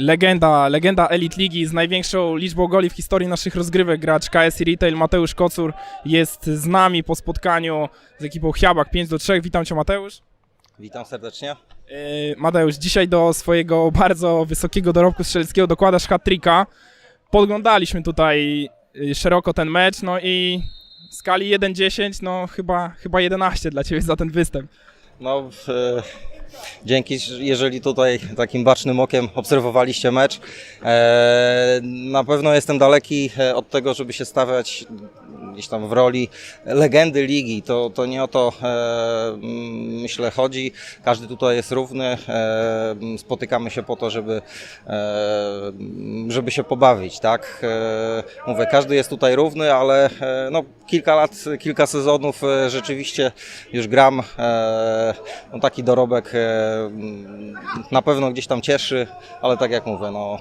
legenda, legenda Elite Ligi z największą liczbą goli w historii naszych rozgrywek, gracz KS Retail Mateusz Kocur jest z nami po spotkaniu z ekipą Chiabak 5 do 3. Witam Cię Mateusz. Witam serdecznie. Yy, Mateusz, dzisiaj do swojego bardzo wysokiego dorobku strzeleckiego dokładasz hat-tricka. Podglądaliśmy tutaj yy, szeroko ten mecz, no i w skali 1-10, no chyba, chyba 11 dla Ciebie za ten występ. No, e, dzięki, jeżeli tutaj takim bacznym okiem obserwowaliście mecz. E, na pewno jestem daleki e, od tego, żeby się stawiać gdzieś tam w roli legendy ligi. To, to nie o to e, mm, myślę chodzi. Każdy tutaj jest równy. E, spotykamy się po to, żeby, e, żeby się pobawić, tak? Mówię, każdy jest tutaj równy, ale no, kilka lat, kilka sezonów rzeczywiście już gram. No, taki dorobek mm, na pewno gdzieś tam cieszy, ale tak jak mówię, no,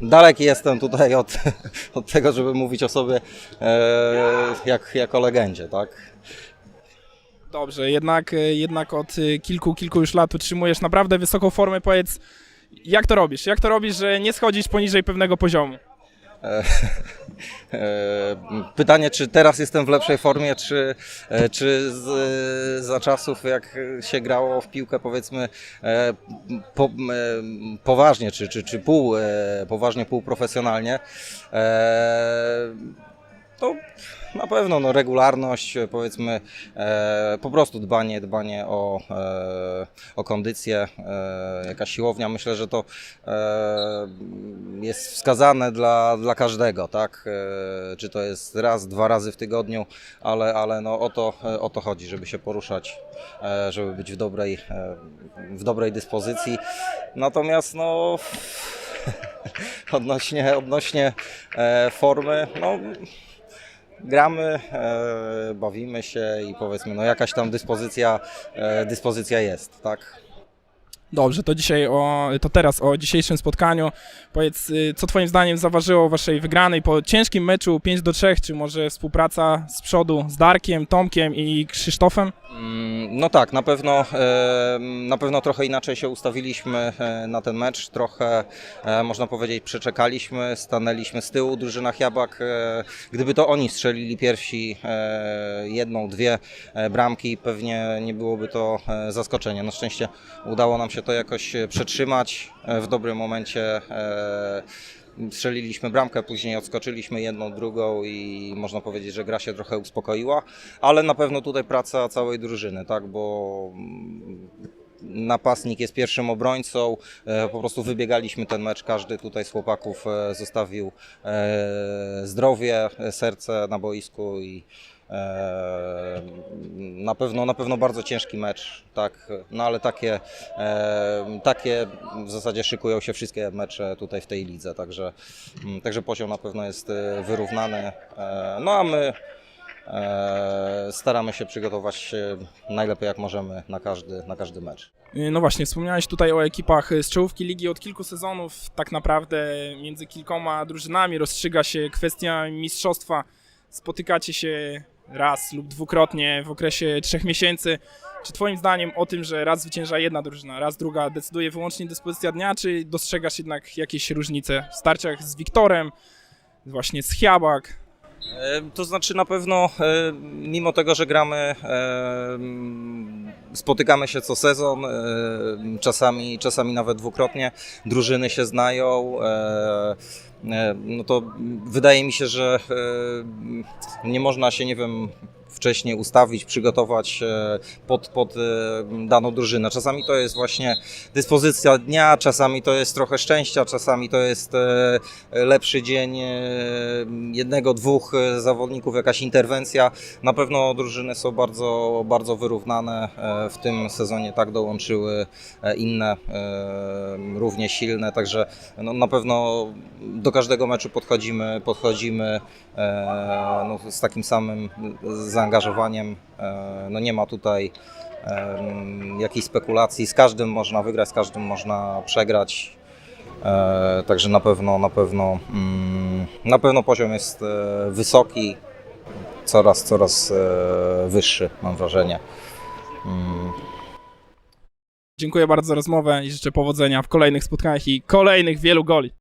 daleki jestem tutaj od, od tego, żeby mówić o sobie jak, jak o legendzie, tak? Dobrze, jednak, e, jednak od e, kilku, kilku już lat utrzymujesz naprawdę wysoką formę. Powiedz, jak to robisz? Jak to robisz, że nie schodzisz poniżej pewnego poziomu? E, Pytanie, czy teraz jestem w lepszej formie, czy, czy z, za czasów, jak się grało w piłkę, powiedzmy, po, poważnie, czy, czy, czy pół poważnie, pół profesjonalnie. E, To na pewno no, regularność, powiedzmy, e, po prostu dbanie, dbanie o, e, o kondycję, e, jakaś siłownia. Myślę, że to e, jest wskazane dla, dla każdego, tak? E, czy to jest raz, dwa razy w tygodniu, ale, ale no, o, to, e, o to chodzi, żeby się poruszać, e, żeby być w dobrej, e, w dobrej dyspozycji. Natomiast no, odnośnie, odnośnie e, formy, no, gramy, e, bawimy się i powiedzmy, no jakaś tam dyspozycja, e, dyspozycja jest, tak? Dobrze, to dzisiaj o, to teraz o dzisiejszym spotkaniu. Powiedz, y, co twoim zdaniem zaważyło waszej wygranej po ciężkim meczu 5 do 3, czy może współpraca z przodu z Darkiem, Tomkiem i Krzysztofem? Mm, No tak, na pewno, na pewno trochę inaczej się ustawiliśmy e, na ten mecz, trochę e, można powiedzieć przeczekaliśmy, stanęliśmy z tyłu, drużyna Chiabak, e, gdyby to oni strzelili pierwsi jedną, dwie bramki, pewnie nie byłoby to zaskoczenie. Na szczęście udało nam się to jakoś e, przetrzymać e, w dobrym momencie. e, Strzeliliśmy bramkę, później odskoczyliśmy jedną, drugą i można powiedzieć, że gra się trochę uspokoiła, ale na pewno tutaj praca całej drużyny, tak, bo mm, napastnik jest pierwszym obrońcą, po prostu wybiegaliśmy ten mecz, każdy tutaj z chłopaków zostawił zdrowie, serce na boisku i na pewno, na pewno bardzo ciężki mecz, tak, no ale takie, e, takie w zasadzie szykują się wszystkie mecze tutaj w tej lidze, także, mm, także poziom na pewno jest e, wyrównany, e, no a my e, staramy się przygotować e, najlepiej jak możemy na każdy, na każdy mecz. Y, No właśnie, wspomniałeś tutaj o ekipach z czołówki ligi od kilku sezonów. Tak naprawdę między kilkoma drużynami rozstrzyga się kwestia mistrzostwa. Spotykacie się raz lub dwukrotnie w okresie trzech miesięcy. Czy twoim zdaniem o tym, że raz zwycięża jedna drużyna, raz druga decyduje wyłącznie dyspozycja dnia, czy dostrzegasz jednak jakieś różnice w starciach z Wiktorem, właśnie z Chiabak? To znaczy na pewno, mimo tego, że gramy, spotykamy się co sezon, e, czasami, czasami nawet dwukrotnie, drużyny się znają, e, e, no to wydaje mi się, że nie można się, nie wiem, wcześniej ustawić, przygotować e, pod, pod e, daną drużynę. Czasami to jest właśnie dyspozycja dnia, czasami to jest trochę szczęścia, czasami to jest e, lepszy dzień jednego, dwóch zawodników, jakaś interwencja. Na pewno drużyny są bardzo, bardzo wyrównane. W tym sezonie tak dołączyły inne, równie silne, także no, na pewno do każdego meczu podchodzimy, podchodzimy no, z takim samym zaangażowaniem. E, No, nie ma tutaj em, jakiejś spekulacji. Z każdym można wygrać, z każdym można przegrać. E, Także na pewno, na pewno, mm, na pewno poziom jest e, wysoki, coraz, coraz e, wyższy, mam wrażenie. Mm, Dziękuję bardzo za rozmowę i życzę powodzenia w kolejnych spotkaniach i kolejnych wielu goli.